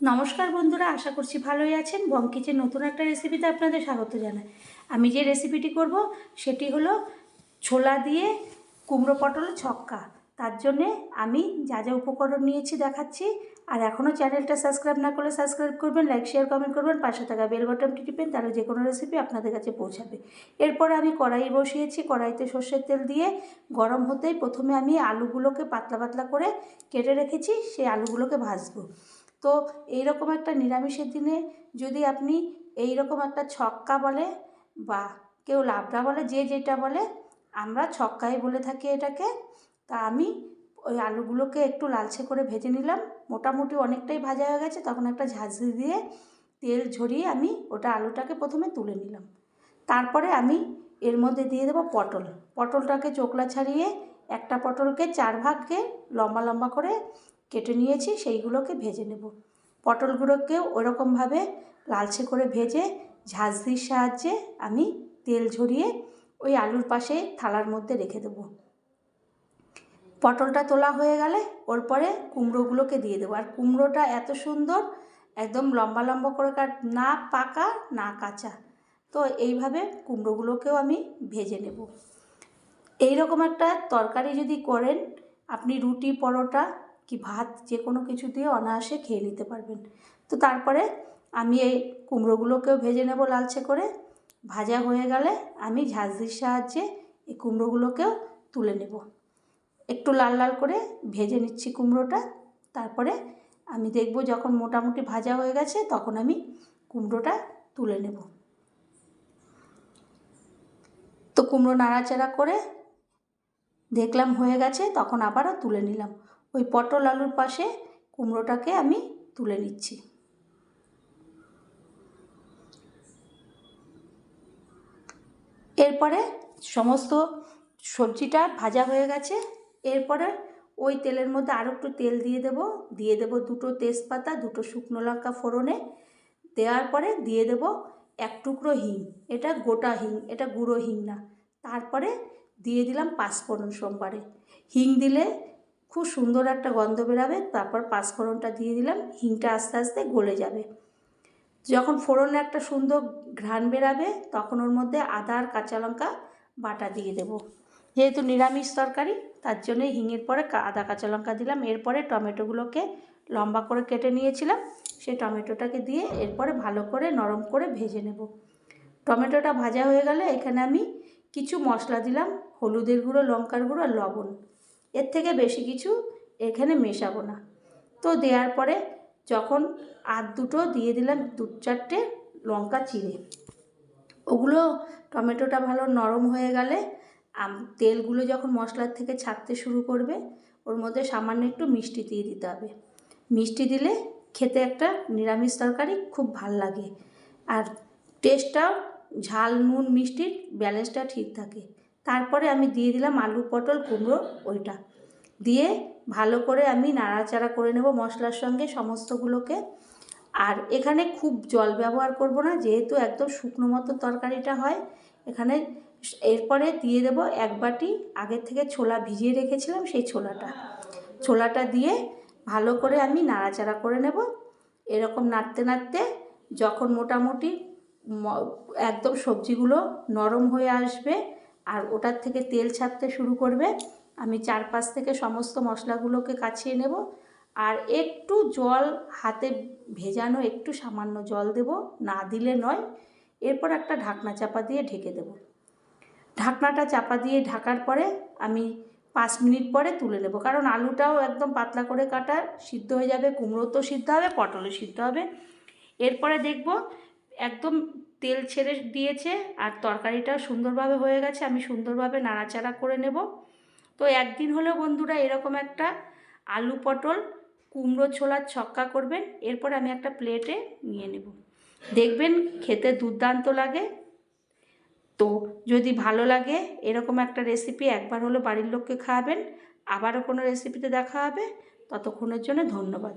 নমস্কার বন্ধুরা, আশা করছি ভালোই আছেন। বং কিচেন নতুন একটা রেসিপিতে আপনাদের স্বাগত জানাই। আমি যে রেসিপিটি করব, সেটি হলো ছোলা দিয়ে কুমড়ো পটল ছক্কা। তার জন্যে আমি যা যা উপকরণ নিয়েছি দেখাচ্ছি। আর এখনও চ্যানেলটা সাবস্ক্রাইব না করলে সাবস্ক্রাইব করবেন লাইক শেয়ার কমেন্ট করবেন, পাশে থাকা বেল বাটনটি টিপেন তাহলে যে কোনো রেসিপি আপনাদের কাছে পৌঁছাবে। এরপর আমি কড়াই বসিয়েছি। কড়াইতে সর্ষের তেল দিয়ে গরম হতেই প্রথমে আমি আলুগুলোকে পাতলা পাতলা করে কেটে রেখেছি। সেই আলুগুলোকে ভাজবো। তো এইরকম একটা নিরামিষের দিনে যদি আপনি এই রকম একটা ছক্কা বলে বা কেউ লাবড়া বলে, যে যেটা বলে, আমরা ছক্কাই বলে থাকি এটাকে। তা আমি ওই আলুগুলোকে একটু লালচে করে ভেজে নিলাম। মোটামুটি অনেকটাই ভাজা হয়ে গেছে, তখন একটা ঝাঁঝরি দিয়ে তেল ঝরিয়ে আমি ওটা আলুটাকে প্রথমে তুলে নিলাম। তারপরে আমি এর মধ্যে দিয়ে দেবো পটল। পটলটাকে চোকলা ছাড়িয়ে একটা পটলকে চার ভাগকে লম্বা লম্বা করে কেটে নিয়েছি, সেইগুলোকে ভেজে নেব। পটলগুলোকেও ওরকমভাবে লালচে করে ভেজে ঝাঁঝরির সাহায্যে আমি তেল ঝরিয়ে ওই আলুর পাশে থালার মধ্যে রেখে দেবো। পটলটা তোলা হয়ে গেলে ওর পরে কুমড়োগুলোকে দিয়ে দেবো। আর কুমড়োটা এত সুন্দর, একদম লম্বা লম্বা করে কাট, না পাকা, না কাঁচা। তো এইভাবে কুমড়োগুলোকেও আমি ভেজে নেব। এই রকম একটা তরকারি যদি করেন, আপনি রুটি, পরোটা কি ভাত যে কোনো কিছু দিয়ে অনায়াসে খেয়ে নিতে পারবেন। তো তারপরে আমি এই কুমড়োগুলোকেও ভেজে নেব লালচে করে। ভাজা হয়ে গেলে আমি ঝাঁঝরির সাহায্যে এই কুমড়োগুলোকেও তুলে নেব। একটু লাল লাল করে ভেজে নিচ্ছি কুমড়োটা। তারপরে আমি দেখব যখন মোটামুটি ভাজা হয়ে গেছে তখন আমি কুমড়োটা তুলে নেব। তো কুমড়ো নাড়াচাড়া করে দেখলাম হয়ে গেছে তখন আবারও তুলে নিলাম। ওই পটল আলুর পাশে কুমড়োটাকে আমি তুলে নিচ্ছি। এরপরে সমস্ত সবজিটা ভাজা হয়ে গেছে। এরপরে ওই তেলের মধ্যে আরও একটু তেল দিয়ে দেব। দিয়ে দেব দুটো তেজপাতা, দুটো শুকনো লঙ্কা ফোড়নে। দেওয়ার পরে দিয়ে দেব এক টুকরো হিং। এটা গোটা হিং, এটা গুঁড়ো হিং না। তারপরে দিয়ে দিলাম পাঁচফোড়ন সোমবারে। হিং দিলে খুব সুন্দর একটা গন্ধ বেরাবে, তারপর পাঁচফোড়নটা দিয়ে দিলাম, হিংটা আস্তে আস্তে গলে যাবে। যখন ফোড়নে একটা সুন্দর ঘ্রাণ বেরাবে, তখন ওর মধ্যে আদা আর কাঁচা লঙ্কা বাটা দিয়ে দেবো। যেহেতু নিরামিষ তরকারি, তার জন্যে হিঙের পরে আদা, কাঁচা লঙ্কা দিলাম। এরপরে টমেটোগুলোকে লম্বা করে কেটে নিয়েছিলাম। সেই টমেটোটাকে দিয়ে এরপরে ভালো করে নরম করে ভেজে নেব। টমেটোটা ভাজা হয়ে গেলে এখানে আমি কিছু মশলা দিলাম, হলুদের গুঁড়ো, লঙ্কার গুঁড়ো আর লবণ। এর থেকে বেশি কিছু এখানে মেশাবো না। তো দেওয়ার পরে যখন আর দুটো দিয়ে দিলাম দু চারটে লঙ্কা চিড়ে। ওগুলো টমেটোটা ভালো নরম হয়ে গেলে তেলগুলো যখন মশলার থেকে ছাড়তে শুরু করবে, ওর মধ্যে সামান্য একটু মিষ্টি দিয়ে দিতে হবে। মিষ্টি দিলে খেতে একটা নিরামিষ তরকারি খুব ভালো লাগে। আর টেস্টটাও ঝাল, নুন, মিষ্টির ব্যালেন্সটা ঠিক থাকে। তারপরে আমি দিয়ে দিলাম আলু পটল কুমড়ো ওইটা। দিয়ে ভালো করে আমি নাড়াচাড়া করে নেব মশলার সঙ্গে সমস্তগুলোকে। আর এখানে খুব জল ব্যবহার করব না, যেহেতু একদম শুকনো মতো তরকারিটা হয়। এখানে এরপরে দিয়ে দেব এক বাটি আগের থেকে ছোলা ভিজিয়ে রেখেছিলাম সেই ছোলাটা। ছোলাটা দিয়ে ভালো করে আমি নাড়াচাড়া করে নেব। এরকম নাড়তে নাড়তে যখন মোটামুটি একদম সবজিগুলো নরম হয়ে আসবে আর ওটার থেকে তেল ছাড়তে শুরু করবে। আমি চারপাশ থেকে সমস্ত মশলাগুলোকে কাছিয়ে নেব আর একটু জল হাতে ভেজানো, একটু সামান্য জল দেব, না দিলে নয়। এরপর একটা ঢাকনা চাপা দিয়ে ঢেকে দেব। ঢাকনাটা চাপা দিয়ে ঢাকার পরে আমি পাঁচ মিনিট পরে তুলে নেব। কারণ আলুটাও একদম পাতলা করে কাটা, সিদ্ধ হয়ে যাবে কুমড়ো তো সিদ্ধ হবে, পটলও সিদ্ধ হবে। এরপরে দেখব একদম তেল ছেড়ে দিয়েছে আর তরকারিটাও সুন্দরভাবে হয়ে গেছে। আমি সুন্দরভাবে নাড়াচাড়া করে নেব। তো একদিন হলেও বন্ধুরা এরকম একটা আলু পটল, কুমড়ো ছোলার ছক্কা করবেন। এরপর আমি একটা প্লেটে নিয়ে নেব। দেখবেন খেতে দুর্দান্ত লাগে। তো যদি ভালো লাগে এরকম একটা রেসিপি একবার হলো বাড়ির লোককে খাওয়াবেন। আবারও কোনো রেসিপিতে দেখা হবে। ততক্ষণের জন্য ধন্যবাদ।